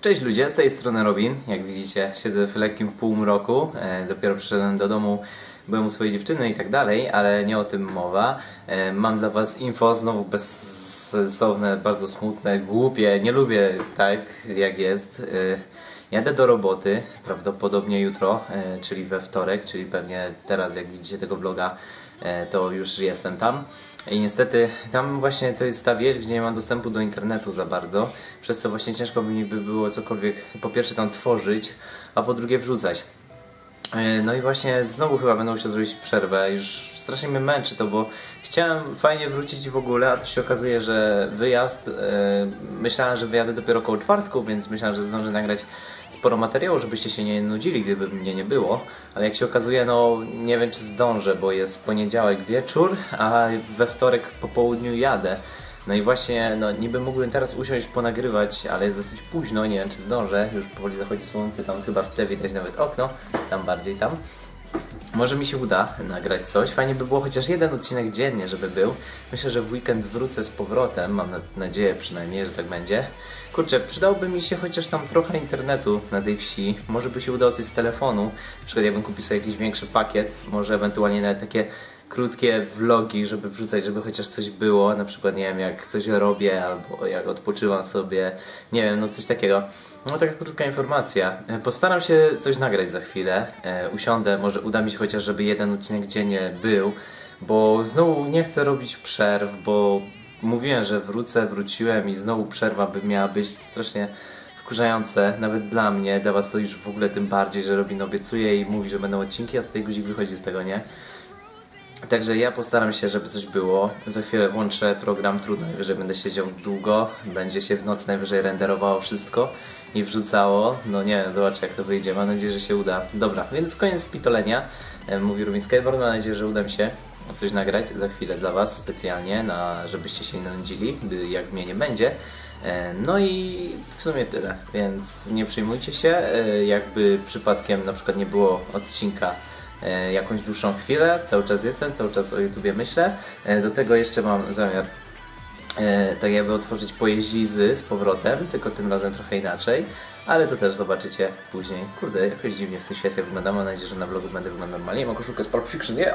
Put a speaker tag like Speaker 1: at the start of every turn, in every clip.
Speaker 1: Cześć ludzie, z tej strony Robin. Jak widzicie, siedzę w lekkim półmroku. E, dopiero przyszedłem do domu, byłem u swojej dziewczyny i tak dalej, ale nie o tym mowa. E, mam dla was info, znowu bezsensowne, bardzo smutne, głupie. Nie lubię tak, jak jest. E, jadę do roboty, prawdopodobnie jutro, e, czyli we wtorek, czyli pewnie teraz, jak widzicie tego vloga, e, to już jestem tam. I niestety tam właśnie to jest ta wieś, gdzie nie mam dostępu do internetu za bardzo, przez co właśnie ciężko mi by było cokolwiek po pierwsze tam tworzyć, a po drugie wrzucać. E, No i właśnie znowu chyba będę musiał zrobić przerwę, już strasznie mnie męczy to, bo chciałem fajnie wrócić w ogóle, a to się okazuje, że wyjazd, e, myślałem, że wyjadę dopiero koło czwartku, więc myślałem, że zdążę nagrać sporo materiału, żebyście się nie nudzili, gdyby mnie nie było, ale jak się okazuje, no nie wiem czy zdążę, bo jest poniedziałek wieczór, a we wtorek po południu jadę. No i właśnie, no niby mógłbym teraz usiąść, ponagrywać, ale jest dosyć późno, nie wiem czy zdążę, już powoli zachodzi słońce, tam chyba w tle widać nawet okno, tam bardziej tam. Może mi się uda nagrać coś. Fajnie by było chociaż jeden odcinek dziennie, żeby był. Myślę, że w weekend wrócę z powrotem. Mam na- nadzieję przynajmniej, że tak będzie. Kurczę, przydałoby mi się chociaż tam trochę internetu na tej wsi. Może by się udało coś z telefonu. Na przykład jakbym kupił sobie jakiś większy pakiet. Może ewentualnie nawet takie krótkie vlogi, żeby wrzucać, żeby chociaż coś było. Na przykład, nie wiem, jak coś robię albo jak odpoczywam sobie. Nie wiem, no coś takiego. No taka krótka informacja. E, Postaram się coś nagrać za chwilę. E, usiądę, może uda mi się chociaż, żeby jeden odcinek dziennie był, bo znowu nie chcę robić przerw, bo mówiłem, że wrócę, wróciłem i znowu przerwa by miała być strasznie wkurzające, nawet dla mnie, dla was to już w ogóle tym bardziej, że Robin obiecuje i mówi, że będą odcinki, a tutaj guzik wychodzi z tego, nie? Także ja postaram się, żeby coś było. Za chwilę włączę program, trudno, najwyżej będę siedział długo, będzie się w noc najwyżej renderowało wszystko i wrzucało. No nie wiem, zobaczę jak to wyjdzie, mam nadzieję, że się uda. Dobra, więc koniec pitolenia, E, mówi Rubin Skateboard, mam nadzieję, że uda mi się coś nagrać za chwilę dla Was specjalnie, na, żebyście się nie gdy jak mnie nie będzie. E, No i w sumie tyle, więc nie przejmujcie się, e, jakby przypadkiem na przykład nie było odcinka jakąś dłuższą chwilę, cały czas jestem, cały czas o YouTubie myślę. E, Do tego jeszcze mam zamiar e, tak jakby otworzyć pojeździzy z powrotem, tylko tym razem trochę inaczej, ale to też zobaczycie później. Kurde, jakoś dziwnie w tym świetle wygląda, mam nadzieję, że na vlogu będę wyglądał normalnie. Mam koszulkę z Pulp Fiction, nie?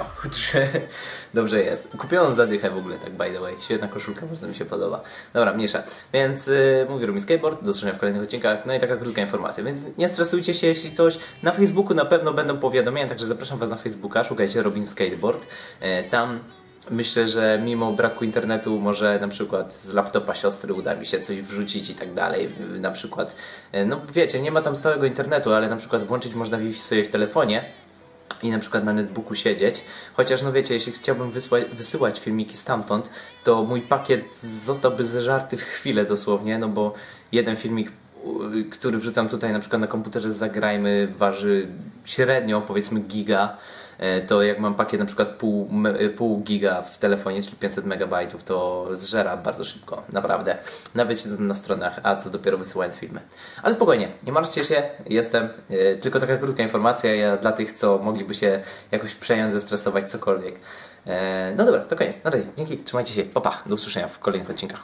Speaker 1: Dobrze jest. Kupiłem zadychę w ogóle, tak by the way. Świetna koszulka, bardzo mi się podoba. Dobra, mniejsza. Więc yy, mówię Rumi Skateboard, do usłyszenia w kolejnych odcinkach. No i taka krótka informacja, więc nie stresujcie się, jeśli coś. Na Facebooku na pewno będą powiadomienia, także zapraszam Was na Facebooka, szukajcie Robin Skateboard. E, tam Myślę, że mimo braku internetu może na przykład z laptopa siostry uda mi się coś wrzucić i tak dalej. Na przykład, e, no wiecie, nie ma tam stałego internetu, ale na przykład włączyć można Wi-Fi sobie w telefonie i na przykład na netbooku siedzieć. Chociaż no wiecie, jeśli chciałbym wysyłać filmiki stamtąd, to mój pakiet zostałby zeżarty w chwilę dosłownie, no bo jeden filmik który wrzucam tutaj na przykład na komputerze Zagrajmy waży średnio powiedzmy giga, e, to jak mam pakiet na przykład pół, e, pół giga w telefonie, czyli 500 megabajtów, to zżera bardzo szybko, naprawdę. Nawet siedząc na stronach, a co dopiero wysyłając filmy. Ale spokojnie, nie martwcie się, jestem. E, Tylko taka krótka informacja ja, dla tych, co mogliby się jakoś przejąć, zestresować, cokolwiek. No dobra, to koniec. Na razie, dzięki, trzymajcie się, pa, pa, do usłyszenia w kolejnych odcinkach.